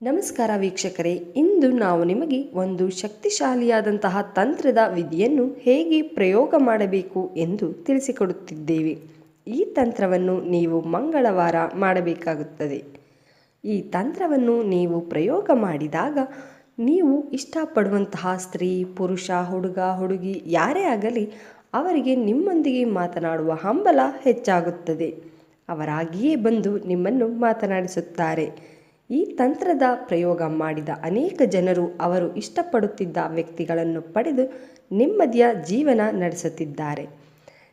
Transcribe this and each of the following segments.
ನಮಸ್ಕಾರ ವೀಕ್ಷಕರೇ, ಇಂದು ನಾವು ನಿಮಗೆ ಒಂದು ಶಕ್ತಿಶಾಲಿಯಾದಂತಹ ತಂತ್ರದ ವಿಧಿಯನ್ನು ಹೇಗೆ ಪ್ರಯೋಗ ಮಾಡಬೇಕು ಎಂದು ತಿಳಿಸಿಕೊಡುತ್ತಿದ್ದೇವೆ. ಈ ತಂತ್ರವನ್ನು ನೀವು ಮಂಗಳವಾರ ಮಾಡಬೇಕಾಗುತ್ತದೆ. ಈ ತಂತ್ರವನ್ನು ನೀವು ಪ್ರಯೋಗ ಮಾಡಿದಾಗ ನೀವು ಇಷ್ಟಪಡುವಂತಹ ಸ್ತ್ರೀ, ಪುರುಷ, ಹುಡುಗ, ಹುಡುಗಿ ಯಾರೇ ಆಗಲಿ ಅವರಿಗೆ ನಿಮ್ಮೊಂದಿಗೆ ಮಾತನಾಡುವ ಹಂಬಲ ಹೆಚ್ಚಾಗುತ್ತದೆ. ಅವರಾಗಿಯೇ ಬಂದು ನಿಮ್ಮನ್ನು ಮಾತನಾಡಿಸುತ್ತಾರೆ. ಈ ತಂತ್ರದ ಪ್ರಯೋಗ ಮಾಡಿದ ಅನೇಕ ಜನರು ಅವರು ಇಷ್ಟಪಡುತ್ತಿದ್ದ ವ್ಯಕ್ತಿಗಳನ್ನು ಪಡೆದು ನೆಮ್ಮದಿಯ ಜೀವನ ನಡೆಸುತ್ತಿದ್ದಾರೆ.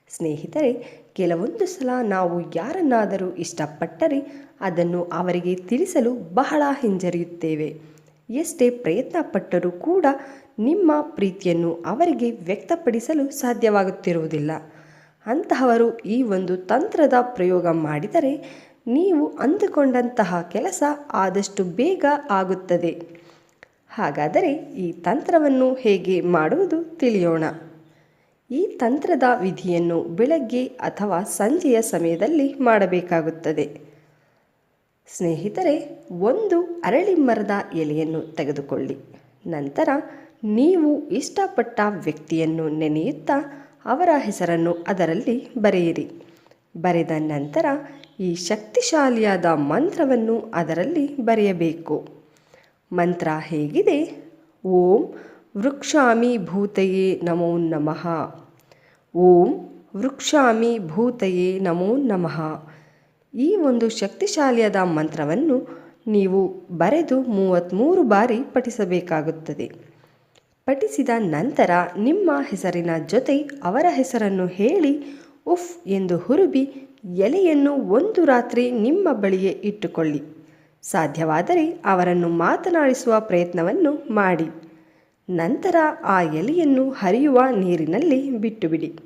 ಸ್ನೇಹಿತರೆ, ಕೆಲವೊಂದು ಸಲ ನಾವು ಯಾರನ್ನಾದರೂ ಇಷ್ಟಪಟ್ಟರೆ ಅದನ್ನು ಅವರಿಗೆ ತಿಳಿಸಲು ಬಹಳ ಹಿಂಜರಿಯುತ್ತೇವೆ. ಎಷ್ಟೇ ಪ್ರಯತ್ನ ಪಟ್ಟರೂ ಕೂಡ ನಿಮ್ಮ ಪ್ರೀತಿಯನ್ನು ಅವರಿಗೆ ವ್ಯಕ್ತಪಡಿಸಲು ಸಾಧ್ಯವಾಗುತ್ತಿರುವುದಿಲ್ಲ. ಅಂತಹವರು ಈ ಒಂದು ತಂತ್ರದ ಪ್ರಯೋಗ ಮಾಡಿದರೆ ನೀವು ಅಂದುಕೊಂಡಂತಹ ಕೆಲಸ ಆದಷ್ಟು ಬೇಗ ಆಗುತ್ತದೆ. ಹಾಗಾದರೆ ಈ ತಂತ್ರವನ್ನು ಹೇಗೆ ಮಾಡುವುದು ತಿಳಿಯೋಣ. ಈ ತಂತ್ರದ ವಿಧಿಯನ್ನು ಬೆಳಗ್ಗೆ ಅಥವಾ ಸಂಜೆಯ ಸಮಯದಲ್ಲಿ ಮಾಡಬೇಕಾಗುತ್ತದೆ. ಸ್ನೇಹಿತರೆ, ಒಂದು ಅರಳಿ ಮರದ ಎಲೆಯನ್ನು ತೆಗೆದುಕೊಳ್ಳಿ. ನಂತರ ನೀವು ಇಷ್ಟಪಟ್ಟ ವ್ಯಕ್ತಿಯನ್ನು ನೆನೆಯುತ್ತಾ ಅವರ ಹೆಸರನ್ನು ಅದರಲ್ಲಿ ಬರೆಯಿರಿ. ಬರೆದ ನಂತರ ಈ ಶಕ್ತಿಶಾಲಿಯಾದ ಮಂತ್ರವನ್ನು ಅದರಲ್ಲಿ ಬರೆಯಬೇಕು. ಮಂತ್ರ ಹೇಗಿದೆ? ಓಂ ವೃಕ್ಷಾಮಿ ಭೂತಯೇ ನಮೋ ನಮಃ. ಓಂ ವೃಕ್ಷಾಮಿ ಭೂತಯೇ ನಮೋ ನಮಃ. ಈ ಒಂದು ಶಕ್ತಿಶಾಲಿಯಾದ ಮಂತ್ರವನ್ನು ನೀವು ಬರೆದು ಮೂವತ್ತ್ಮೂರು ಬಾರಿ ಪಠಿಸಬೇಕಾಗುತ್ತದೆ. ಪಠಿಸಿದ ನಂತರ ನಿಮ್ಮ ಹೆಸರಿನ ಜೊತೆ ಅವರ ಹೆಸರನ್ನು ಹೇಳಿ, ಉಫ್ ಎಂದು ಹುರುಬಿ ಎಲೆಯನ್ನು ಒಂದು ರಾತ್ರಿ ನಿಮ್ಮ ಬಳಿಯೇ ಇಟ್ಟುಕೊಳ್ಳಿ. ಸಾಧ್ಯವಾದರೆ ಅವರನ್ನು ಮಾತನಾಡಿಸುವ ಪ್ರಯತ್ನವನ್ನು ಮಾಡಿ. ನಂತರ ಆ ಎಲೆಯನ್ನು ಹರಿಯುವ ನೀರಿನಲ್ಲಿ ಬಿಟ್ಟುಬಿಡಿ.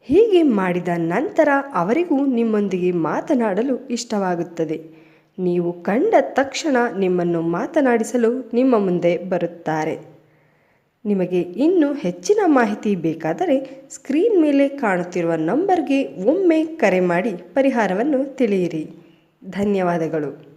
ಹೀಗೆ ಮಾಡಿದ ನಂತರ ಅವರಿಗೂ ನಿಮ್ಮೊಂದಿಗೆ ಮಾತನಾಡಲು ಇಷ್ಟವಾಗುತ್ತದೆ. ನೀವು ಕಂಡ ತಕ್ಷಣ ನಿಮ್ಮನ್ನು ಮಾತನಾಡಿಸಲು ನಿಮ್ಮ ಮುಂದೆ ಬರುತ್ತಾರೆ. ನಿಮಗೆ ಇನ್ನೂ ಹೆಚ್ಚಿನ ಮಾಹಿತಿ ಬೇಕಾದರೆ ಸ್ಕ್ರೀನ್ ಮೇಲೆ ಕಾಣುತ್ತಿರುವ ನಂಬರ್ಗೆ ಒಮ್ಮೆ ಕರೆ ಮಾಡಿ ಪರಿಹಾರವನ್ನು ತಿಳಿಯಿರಿ. ಧನ್ಯವಾದಗಳು.